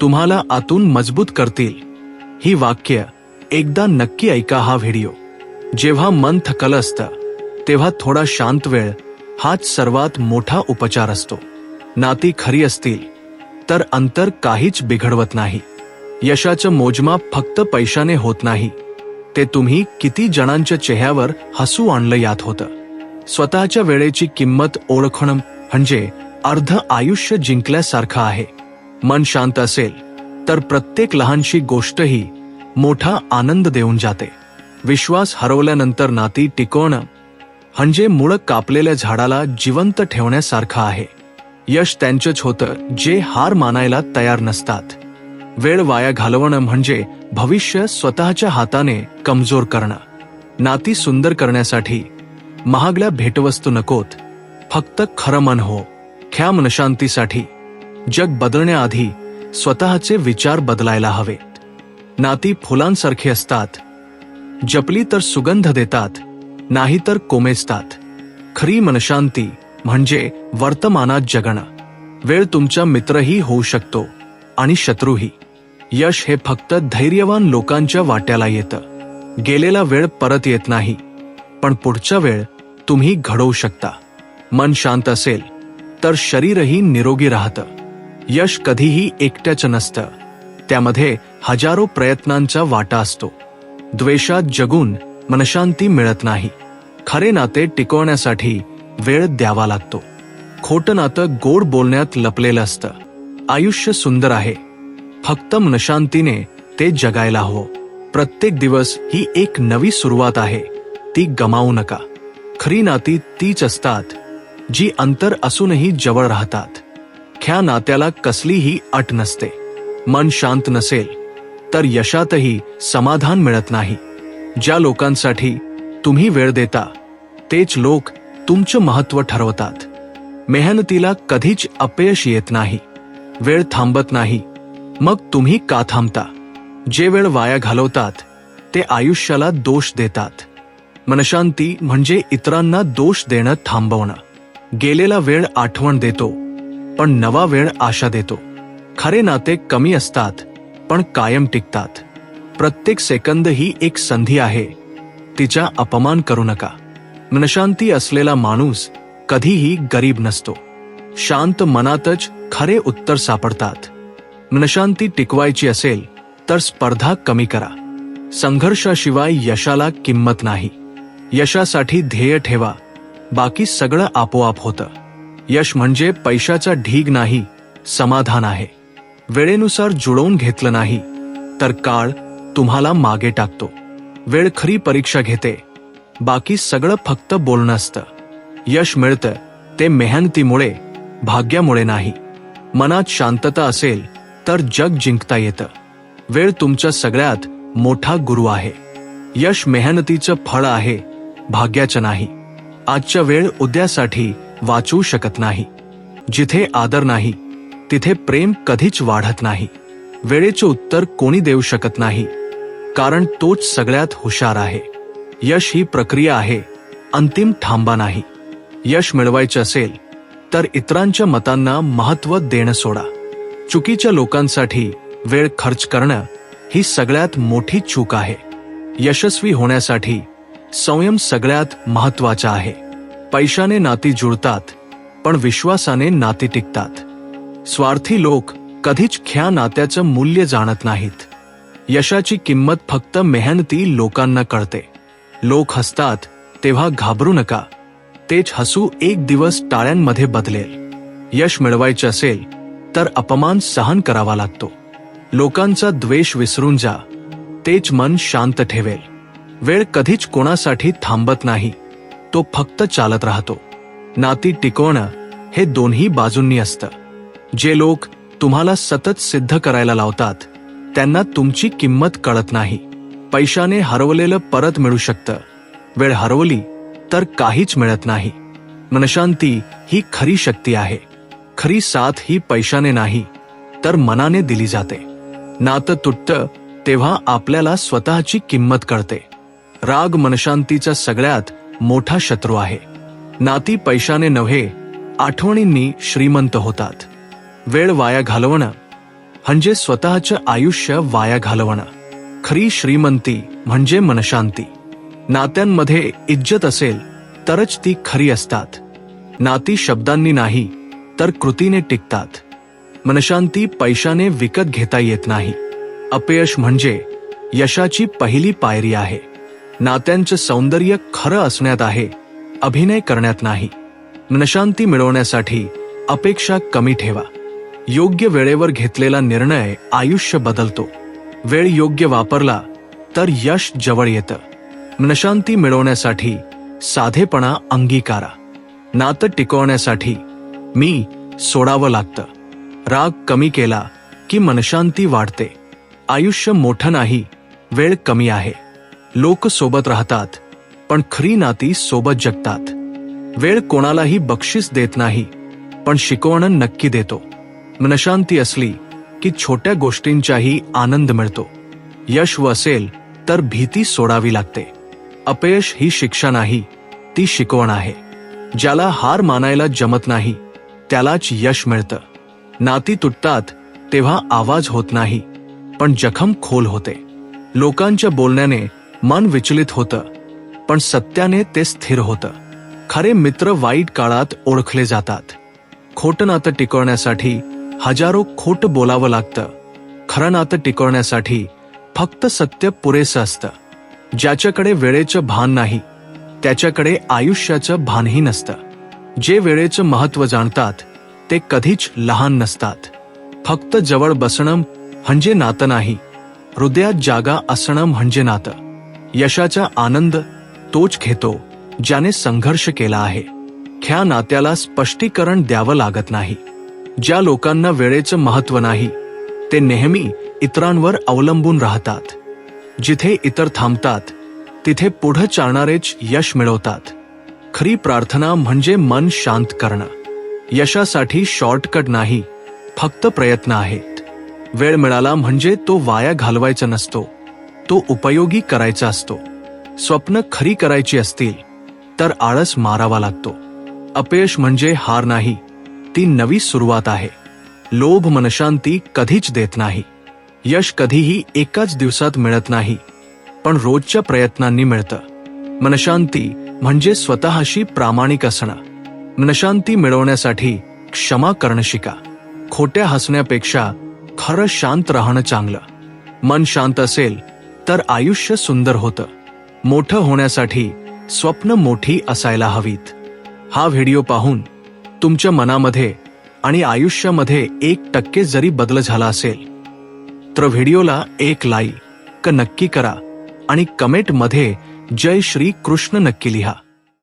तुम्हाला आतून मजबूत करतील. ही वाक्य एकदा नक्की ऐका हा व्हिडिओ. जेव्हा मन थकलं असतं तेव्हा थोडा शांत वेळ हाच सर्वात मोठा उपचार असतो. नाती खरी असतील तर अंतर काहीच बिघडवत नाही. यशाचं मोजमाप फक्त पैशाने होत नाही. ते तुम्ही किती जणांच्या चेहऱ्यावर हसू आणलं यात होतं. स्वतःच्या वेळेची किंमत ओळखणं म्हणजे अर्ध आयुष्य जिंकल्यासारखं आहे. मन शांत असेल तर प्रत्येक लहानशी गोष्टही मोठा आनंद देऊन जाते. विश्वास हरवल्यानंतर नाती टिकवणं म्हणजे मुळ कापलेल्या झाडाला जिवंत ठेवण्यासारखं आहे. यश त्यांचंच होतं जे हार मानायला तयार नसतात. वेळ वाया घालवणं म्हणजे भविष्य स्वतःच्या हाताने कमजोर करणं. नाती सुंदर करण्यासाठी महागल्या भेटवस्तू नकोत फक्त खरं मन हो ख्याम नशांतीसाठी. जग बदलण्याआधी स्वतःचे विचार बदलायला हवेत नाती फुलांसारखी असतात. जपली तर सुगंध देतात नाही तर कोमेजतात. खरी मनशांती म्हणजे वर्तमानात जगणं. वेळ तुमचा मित्रही होऊ शकतो आणि शत्रूही. यश हे फक्त धैर्यवान लोकांच्या वाट्याला येतं. गेलेला वेळ परत येत नाही. पण पुढचा वेळ तुम्ही घडवू शकता. मन शांत असेल तर शरीरही निरोगी राहतं. यश कधीही एकट्याचं नसतं. त्यामध्ये हजारो प्रयत्नांचा वाटा असतो. द्वेषात जगून मनशांती मिळत नाही. खरे नाते टिकवण्यासाठी वेळ द्यावा लागतो. खोटं नातं गोड बोलण्यात लपलेलं असतं. आयुष्य सुंदर आहे. फक्त मनशांतीने ते जगायला हवं. प्रत्येक दिवस ही एक नवी सुरुवात आहे. ती गमावू नका. खरी नाती तीच असतात जी अंतर असूनही जवळ राहतात. ख्या नात्याला कसलीही अट नसते. मन शांत नसेल तर यशातही समाधान मिळत नाही. ज्या लोकांसाठी तुम्ही वेळ देता तेच लोक तुमचं महत्त्व ठरवतात. मेहनतीला कधीच अपयश येत नाही. वेळ थांबत नाही. मग तुम्ही का थांबता? जे वेळ वाया घालवतात ते आयुष्याला दोष देतात. मनशांती म्हणजे इतरांना दोष देणं थांबवणं. गेलेला वेळ आठवण देतो. पण नवा वेळ आशा देतो. खरे नाते कमी असतात पण कायम टिकतात. प्रत्येक सेकंद ही एक संधी आहे. तिचा अपमान करू नका. मनशांती असलेला माणूस कधीही गरीब नसतो. शांत मनातच खरे उत्तर सापडतात. मनशांती टिकवायची असेल तर स्पर्धा कमी करा. संघर्षाशिवाय यशाला किंमत नाही. यशासाठी ध्येय ठेवा. बाकी सगळं आपोआप होतं. यश म्हणजे पैशाचा ढीग नाही समाधान आहे. वेळेनुसार जुळवून घेतलं नाही तर काळ तुम्हाला मागे टाकतो. वेळ खरी परीक्षा घेते. बाकी सगळं फक्त बोलणं असतं. यश मिळतं ते मेहनतीमुळे भाग्यामुळे नाही. मनात शांतता असेल तर जग जिंकता येतं. वेळ तुमच्या सगळ्यात मोठा गुरु आहे. यश मेहनतीचं फळ आहे भाग्याचं नाही. आजच्या वेळ उद्यासाठी वाचवू शकत नाही. जिथे आदर नाही तिथे प्रेम कधीच वाढत नाही. वेळेचे उत्तर कोणी देऊ शकत नाही. कारण तोच सगळ्यात हुशार आहे. यश ही प्रक्रिया आहे. अंतिम थांबा नाही. यश मिळवायचे असेल तर इतरांच्या मतांना महत्त्व देणं सोडा. चुकीच्या लोकांसाठी वेळ खर्च करणं ही सगळ्यात मोठी चूक आहे. यशस्वी होण्यासाठी संयम सगळ्यात महत्त्वाचा आहे. पैशाने नाती जुळतात पण विश्वासाने नाती टिकतात. स्वार्थी लोक कधीच ख्या नात्याचं मूल्य जाणत नाहीत. यशाची किंमत फक्त मेहनती लोकांना कळते. लोक हसतात तेव्हा घाबरू नका. तेच हसू एक दिवस टाळ्यांमध्ये बदलेल. यश मिळवायचे असेल तर अपमान सहन करावा लागतो. लोकांचा द्वेष विसरून जा. तेच मन शांत ठेवेल. वेळ कधीच कोणासाठी थांबत नाही. तो फक्त चालत राहतो. नाती टिकवणं हे दोन्ही बाजूंनी असतं. जे लोक तुम्हाला सतत सिद्ध करायला लावतात त्यांना तुमची किंमत कळत नाही. पैशाने हरवलेलं परत मिळू शकतं. वेळ हरवली तर काहीच मिळत नाही. मनशांती ही खरी शक्ती आहे. खरी साथ ही पैशाने नाही तर मनाने दिली जाते. नातं तुटतं तेव्हा आपल्याला स्वतःची किंमत कळते. राग मनशांतीचा सगळ्यात मोठा शत्रू आहे. नाती पैशाने नव्हे आठवणींनी श्रीमंत होतात. वेळ वाया घालवणं म्हणजे स्वतःचं आयुष्य वाया घालवणं. खरी श्रीमंती म्हणजे मनशांती. नात्यांमध्ये इज्जत असेल तरच ती खरी असतात. नाती शब्दांनी नाही तर कृतीने टिकतात. मनशांती पैशाने विकत घेता येत नाही. अपयश म्हणजे यशाची पहिली पायरी आहे. नात्यांचं सौंदर्य खरं असण्यात आहे अभिनय करण्यात नाही. मनशांती मिळवण्यासाठी अपेक्षा कमी ठेवा. योग्य वेळेवर घेतलेला निर्णय आयुष्य बदलतो. वेळ योग्य वापरला तर यश जवळ येतं. मनशांती मिळवण्यासाठी साधेपणा अंगीकारा. नातं टिकवण्यासाठी मी सोडावं लागतं. राग कमी केला की मनशांती वाढते. आयुष्य मोठं नाही वेळ कमी आहे. लोक सोबत राहतात पण खरी नाती सोबत जगतात. वेळ कोणालाही बक्षीस देत नाही पण शिकवण नक्की देतो. मनशांती असली की छोट्या गोष्टींचाही आनंद मिळतो. यश व असेल तर भीती सोडावी लागते. अपयश ही शिक्षा नाही ती शिकवण आहे. ज्याला हार मानायला जमत नाही त्यालाच यश मिळतं. नाती तुटतात तेव्हा आवाज होत नाही पण जखम खोल होते. लोकांच्या बोलण्याने मन विचलित होतं पण सत्याने ते स्थिर होतं. खरे मित्र वाईट काळात ओळखले जातात. खोटं नातं टिकवण्यासाठी हजारो खोट बोलावं लागतं. खरं नातं टिकवण्यासाठी फक्त सत्य पुरेसं असतं. ज्याच्याकडे वेळेचं भान नाही त्याच्याकडे आयुष्याचं भानही नसतं. जे वेळेचं महत्त्व जाणतात ते कधीच लहान नसतात. फक्त जवळ बसणं म्हणजे नातं नाही हृदयात जागा असणं म्हणजे नातं. यशाचा आनंद तोच घेतो ज्याने संघर्ष केला आहे. ख्या नात्याला स्पष्टीकरण द्यावं लागत नाही. ज्या लोकांना वेळेचं महत्त्व नाही ते नेहमी इतरांवर अवलंबून राहतात. जिथे इतर थांबतात तिथे पुढं चालणारेच यश मिळवतात. खरी प्रार्थना म्हणजे मन शांत करणं. यशासाठी शॉर्टकट नाही फक्त प्रयत्न आहेत. वेळ मिळाला म्हणजे तो वाया घालवायचा नसतो. तो उपयोगी करायचा असतो. स्वप्न खरी करायची असतील तर आळस मारावा लागतो. अपयश म्हणजे हार नाही ती नवी सुरुवात आहे. लोभ मनशांती कधीच देत नाही. यश कधीही एकाच दिवसात मिळत नाही पण रोजच्या प्रयत्नांनी मिळतं. मनशांती म्हणजे स्वतःशी प्रामाणिक असणं. मनशांती मिळवण्यासाठी क्षमा करणं शिका. खोट्या हसण्यापेक्षा खरं शांत राहणं चांगलं. मन शांत असेल तर आयुष्य सुंदर होतं. मोठं होण्यासाठी स्वप्न मोठी असायला हवीत. हा व्हिडिओ पाहून तुमच्या मनामध्ये आणि आयुष्यामध्ये एक टक्के जरी बदल झाला असेल तर व्हिडिओला एक लाईक नक्की करा आणि कमेंटमध्ये जय श्री कृष्ण नक्की लिहा.